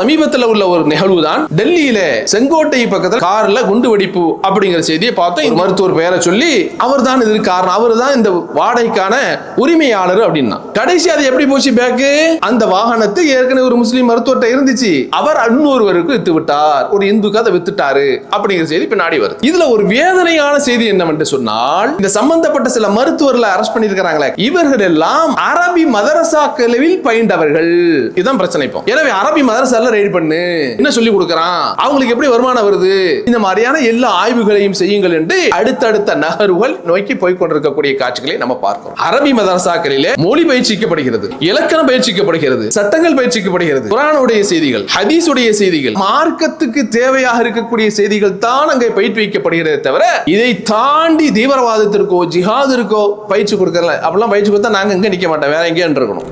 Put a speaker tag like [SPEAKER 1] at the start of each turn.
[SPEAKER 1] சமீபத்தில் உள்ள ஒரு நிகழ்வு தான் டெல்லியில செங்கோட்டை பக்கத்தில் கார்ல குண்டு வெடிப்பு அப்படிங்கிற செய்தியை பார்த்தோம். மருத்துவர் பெயரை சொல்லி அவர் தான் இதுக்கு காரணம். அவர் தான் இந்த வாடகைக்கான உரிமையாளர் அப்படின்னா. கடைசி அது எப்படி போச்சு பேக்கு? அந்த வாகனத்தை ஏற்கனவே ஒரு முஸ்லீம் மருத்துவர்கிட்ட இருந்துச்சு. அவர் இன்னொருவருக்கு வித்து விட்டார். ஒரு இந்துக்கு அதை வித்துட்டாரு அப்படிங்கிற செய்தி பின்னாடி வருது. இதுல ஒரு வேதனையான செய்தி என்னவென்று சொன்னால் இந்த சம்பந்தப்பட்ட சில மருத்துவர்களை அரெஸ்ட் பண்ணிருக்கிறாங்களே இவர்கள் எல்லாம் அரபி மதரசாக்களில் பயின்றவர்கள். இதுதான் பிரச்சனை எனவே அரபி மதரசால ரெய்டு பண்ணு. என்ன சொல்லி கொடுக்கறான்? அவங்களுக்கு எப்படி வருமானம் வருது? இந்த மாதிரியான எல்லா ஆய்வுகளையும் செய்யுங்கள் என்று அடுத்தடுத்த நகர்வுகள் நோக்கி போய் கொண்டிருக்கக்கூடிய காட்சிகளை நம்ம பார்க்கிறோம். அரபி மதரசாக்களிலே மொழி பயிற்சிக்கப்படுகிறது இலக்கணம் பயிற்சிக்கப்படுகிறது சட்டங்கள் பயிற்சிக்கப்படுகிறது குரானுடைய செய்திகள் ஹதீஸுடைய செய்திகள் மார்க்கத்துக்கு தேவையாக இருக்கக்கூடிய செய்திகள் தான் அங்கே பயிற்றுவிக்கப்படுகிறது தவிர இதை தாண்டி தீவிரவாதத்திற்கோ ஜிஹாதிற்கோ பயிற்சி கொடுக்கல அப்படிலாம் பயிற்சி கொடுத்தா நாங்க இங்க நிற்க மாட்டோம். வேற எங்கேயும் இருக்கணும்